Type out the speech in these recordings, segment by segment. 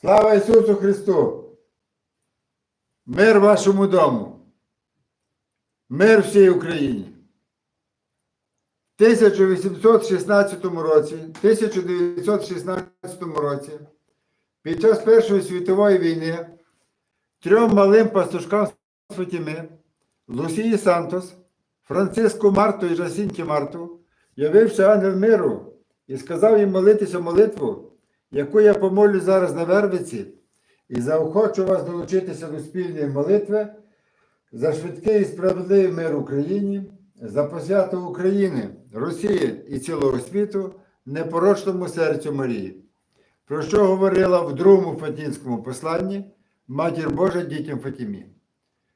Слава Ісусу Христу! Мир вашому дому! Мир всій Україні! В 1816 році, 1916 році, під час Першої світової війни, трьом малим пастушкам Фатіми, Лусії Сантос, Франциску Марту і Жасінті Марту, явився ангел миру і сказав їм молитися молитву, яку я помолю зараз на Вербиці, і заохочу вас долучитися до спільної молитви за швидкий і справедливий мир Україні, за посвяту України, Росії і цілого світу непорочному серцю Марії, про що говорила в другому Фатінському посланні Матір Божа дітям Фатімі.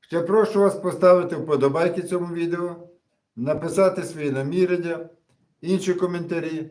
Ще прошу вас поставити вподобайки цьому відео, написати свої намірення, інші коментарі,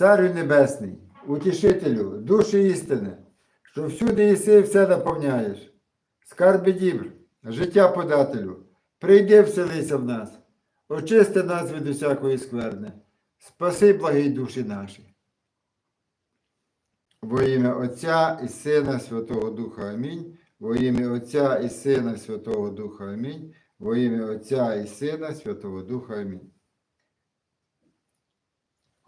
Царю Небесний, утішителю, душі істини, що всюди єси все наповняєш, скарби дібр, життя подателю, прийди вселися в нас, очисти нас від усякої скверни, спаси благі душі наші. Во ім'я Отця і Сина Святого Духа Амінь. Во ім'я Отця і Сина Святого Духа Амінь. Во ім'я Отця і Сина Святого Духа Амінь.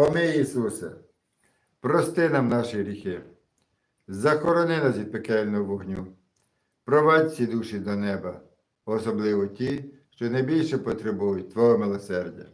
О мій Ісусе, прости нам наші гріхи, захорони нас від пекельного вогню, провадь ці душі до неба, особливо ті, що найбільше потребують Твого милосердя.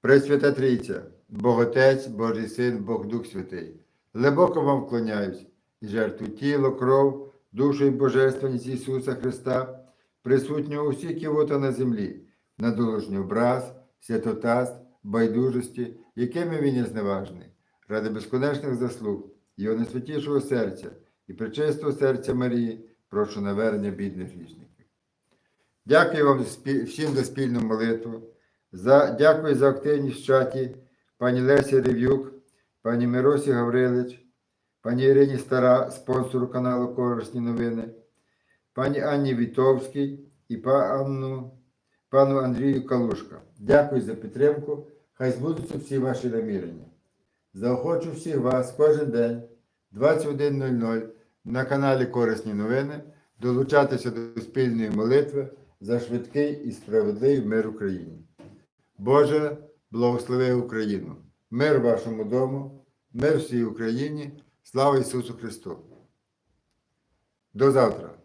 Пресвята Трійця, Бог Отець, Божий Син, Бог Дух Святий, глибоко вам вклоняюсь і жертву тіло, кров, душу і божественність Ісуса Христа, присутнього усіх ківота на землі, на доложній образ, святотаст, байдужості, якими він є зневажний, ради безконечних заслуг, Його найсвятішого серця і причистого серця Марії, прошу навернення бідних грішників. Дякую вам всім за спільну молитву. За, дякую за активність в чаті пані Лесі Рев'юк, пані Миросі Гаврилич, пані Ірині Стара, спонсору каналу Корисні новини, пані Анні Вітовській і пану, пану Андрію Калушка. Дякую за підтримку. Хай збудуться всі ваші намірення. Заохочу всіх вас кожен день 21.00 на каналі Корисні новини долучатися до спільної молитви за швидкий і справедливий мир Україні. Боже, благослови Україну! Мир вашому дому, мир всій Україні, слава Ісусу Христу! До завтра!